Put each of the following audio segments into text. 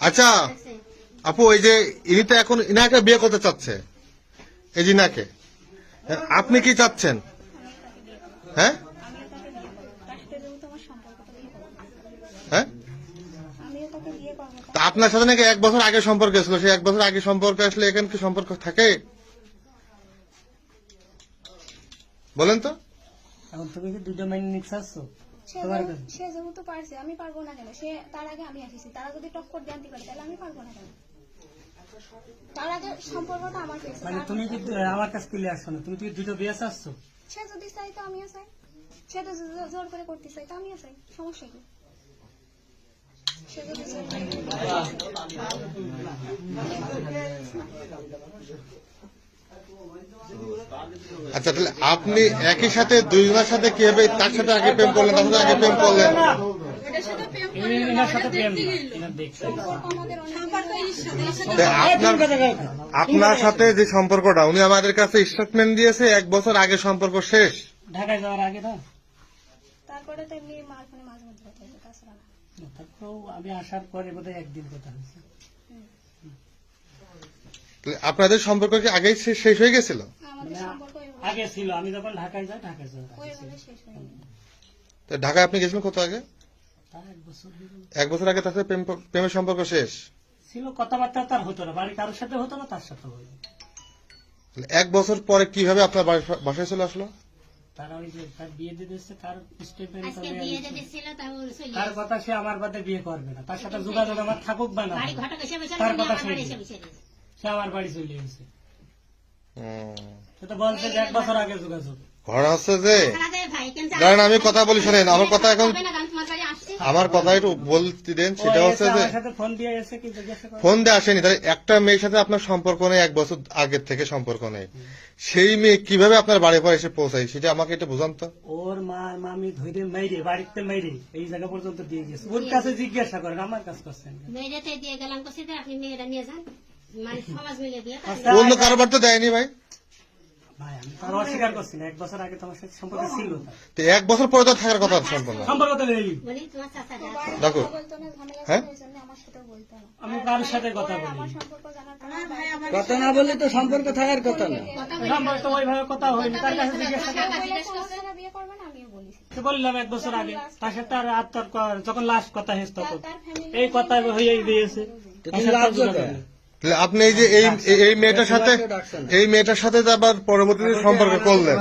আচ্ছা আপু এই যে ইনি তো এখন ইনাকে বিয়ে করতে চাচ্ছে। এই যে ইনাকে। হ্যাঁ, আপনি কি চাচ্ছেন? হ্যাঁ? হ্যাঁ? তা আপনার সাথে নাকি এক বছর আগে সম্পর্ক ছিল সেই এক বছর আগে সম্পর্ক আসলে এখানে কি সম্পর্ক থাকে? বলেন তো। এখন তুমি কি দুটো মাইনে নিতে চাচ্ছ? সে যেহেতু- পারছে আমি পারব না কেন? সে তার আগে আমি আসিছি। তারা যদি টক্কর দিয়ে আনতে পারে তাহলে আমি পারব না কেন? তার আগে সম্পর্কটা আমার কাছে মানে তুমি কি আমার কাছে ক্লিয়ার আসছো না। তুমি কি দুটো বিয়ে চাচ্ছ? সে যদি চাই তো আমিও চাই। সে তো জোর করে করতে চাই তো আমিও চাই। সমস্যা কি? সে যদি আচ্ছা তাহলে আপনি একই সাথে দুই দুইজনের সাথে কীভাবে তার সাথে আগে প্রেম করলেন তার সাথে আগে প্রেম করলেন? আপনার সাথে যে সম্পর্কটা উনি আমাদের কাছে স্টেটমেন্ট দিয়েছে এক বছর আগে সম্পর্ক শেষ। ঢাকায় যাওয়ার আগে না তারপরে তো এমনি মার ফোনে মাঝে তাছাড়া আমি আসার পরে বোধহয় একদিন কথা হয়েছে। আপনাদের সম্পর্ক কি আগেই শে- শেষ হয়ে গেছিল? আগে ছিল আমি যখন ঢাকায় যাই ঢাকায় যাই। ঢাকায় আপনি গেছিলেন কত আগে? তার এক বছর গেল। এক বছর আগে তার সাথে প্রেমের সম্পর্ক শেষ? ছিল কথাবার্তা তার হতো না বাড়ি কারোর সাথে হতো না তার সাথে হতো এক বছর পরে কীভাবে আপনার বাসা- বাসায় চলে আসলো? তারা ওই যে তার বিয়ে দিয়ে দিচ্ছে তার স্টেপেন আজকে বিয়ে দিয়ে দিচ্ছিল তাও চলে তার কথা সে আমার বাদে বিয়ে করবে না। তার সাথে যোগাযোগ আমার থাকুক বা না বাড়ি ঘটক এসে বসে তার কথা সে আমার বাড়ি চলে গেছে। বলছে এক বছর আগে যোগাযোগ। ঘটনা হচ্ছে যে? আমি কথা বলি শোনেন আমার কথা এখন। আমার কথা একটু বলতে দেন সেটা হচ্ছে যে ফোন দিয়ে আসেনি তাহলে একটা মেয়ের সাথে আপনার সম্পর্ক নেই এক বছর আগের থেকে সম্পর্ক নেই। সেই মেয়ে কীভাবে আপনার বাড়ি পর এসে পৌঁছায় সেটা আমাকে একটু বুঝান তো। ওর মা মামি ধরে মেরে বাড়িতে মেরে এই জায়গা পর্যন্ত দিয়ে গেছে। ওর কাছে জিজ্ঞাসা করেন আমার কাছে করছেন? মেয়েরাতে দিয়ে গেলাম আপনি মেয়েরা নিয়ে যান। মানে অন্য কারোবার তো দেয়নি ভাই। ভাই আমি অস্বীকার করছি না। এক বছর আগে তোমার সাথে সম্পর্ক ছিল এক বছর পরে তো থাকার কথা সম্পর্ক। সম্পর্ক তো নেই। বলি তোমার চাচা দেখো। না হ্যাঁ? আমি কারোর সাথে কথা বলি আমার সম্পর্ক জানার পর কথা না বললে তো সম্পর্ক থাকার কথা না। সম্পর্ক ওইভাবে কথা হয়নি। তার কাছে জিজ্ঞাসা করে। বলে বিয়ে করবে না আমিও বলি। তো বললাম এক বছর আগে? তার সাথে আর ক- যখন লাস্ট কথা হয়েছে তখন। এই কথা হয়েই দিয়েছে। আপনি এই যে এই এই- মেয়েটার সাথে এই মেয়েটার সাথে আবার পরবর্তীতে সম্পর্ক করলেন।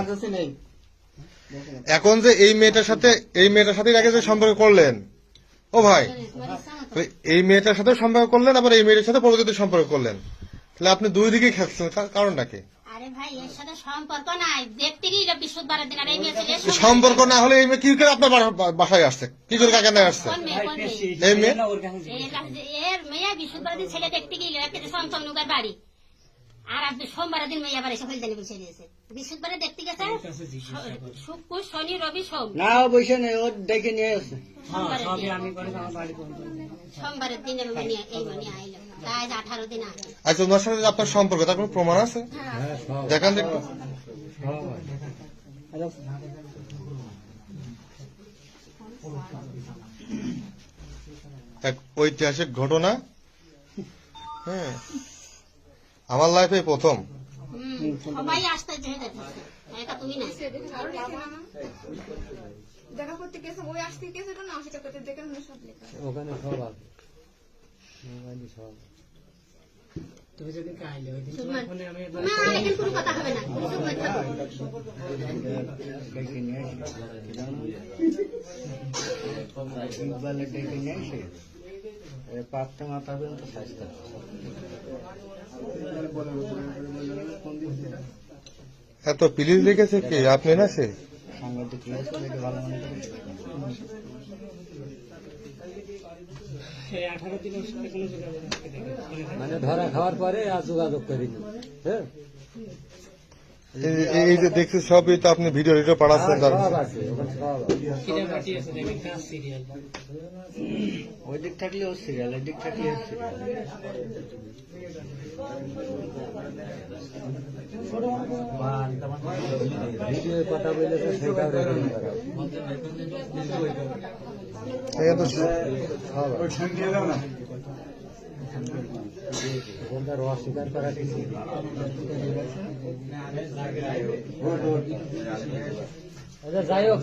এখন যে এই মেয়েটার সাথে এই মেয়েটার সাথে আগে যে সম্পর্ক করলেন। ও ভাই এই মেয়েটার সাথে সম্পর্ক করলেন আবার এই মেয়েটার সাথে পরবর্তীতে সম্পর্ক করলেন। তাহলে আপনি দুই দিকে খেলছেন কার- কারণটা কি? সম্পর্ক না হলে এই মেয়ে কি করে আপনার বাসায় আসছে? কি করে কাকে নিয়ে আসছে? এই মেয়ে? ছেলে দেখতে বাড়ি। আর আপনি সোমবারের দিন মেয়ে আবার এসে ফেলতে বসে দিয়েছে বৃহস্পতিবারে দেখতে গেছে। শুক্র শনি রবি সোম। না বসে নেই ও ডেকে নিয়ে আসছে হ্যাঁ সবই আমি করে আমার সোমবারের দিন এই মনে এই মনে আইলো। তাই আজ আঠারো দিন আগে। আচ্ছা ওনার সাথে আপনার সম্পর্ক তার কোনো প্রমাণ আছে? দেখান তো একটু এক ঐতিহাসিক ঘটনা। হ্যাঁ। আমার লাইফে প্রথম। হুম, সবাই আসতে হয়ে যাচ্ছে একা তুমি না। দেখা করতে গেছে ওই আসতে গেছে না সেটা করতে দেখে সব লেখা। ওখানে সব আছে। তুমি যদি আইলে ওই দিন তোমার ফোনে আমি না এখানে কোনো কথা হবে না। তুমি চুপ করে ডেকে নিয়ে আসে ইকবালে ডেকে নিয়ে আসে এ পাততে মাথা পর্যন্ত স্বাস্থ্য এত প্লিজ লিখেছে কি? আপনি না সে? সাংবাদিক ভালো মনে মানে ধরা খাওয়ার পরে আর যোগাযোগ করিনি হ্যাঁ? এই- যে দেখছি সবই তো আপনি ভিডিও ভিডিও পাঠাচ্ছেন তার সিরিয়াল ওই দিক থাকলে ও সিরিয়াল এই দিক থাকলে সিরিয়াল ভিডিও কথা বলেছে সেটাও রেকর্ডিং করা অস্বীকার করা কিছু যাই হোক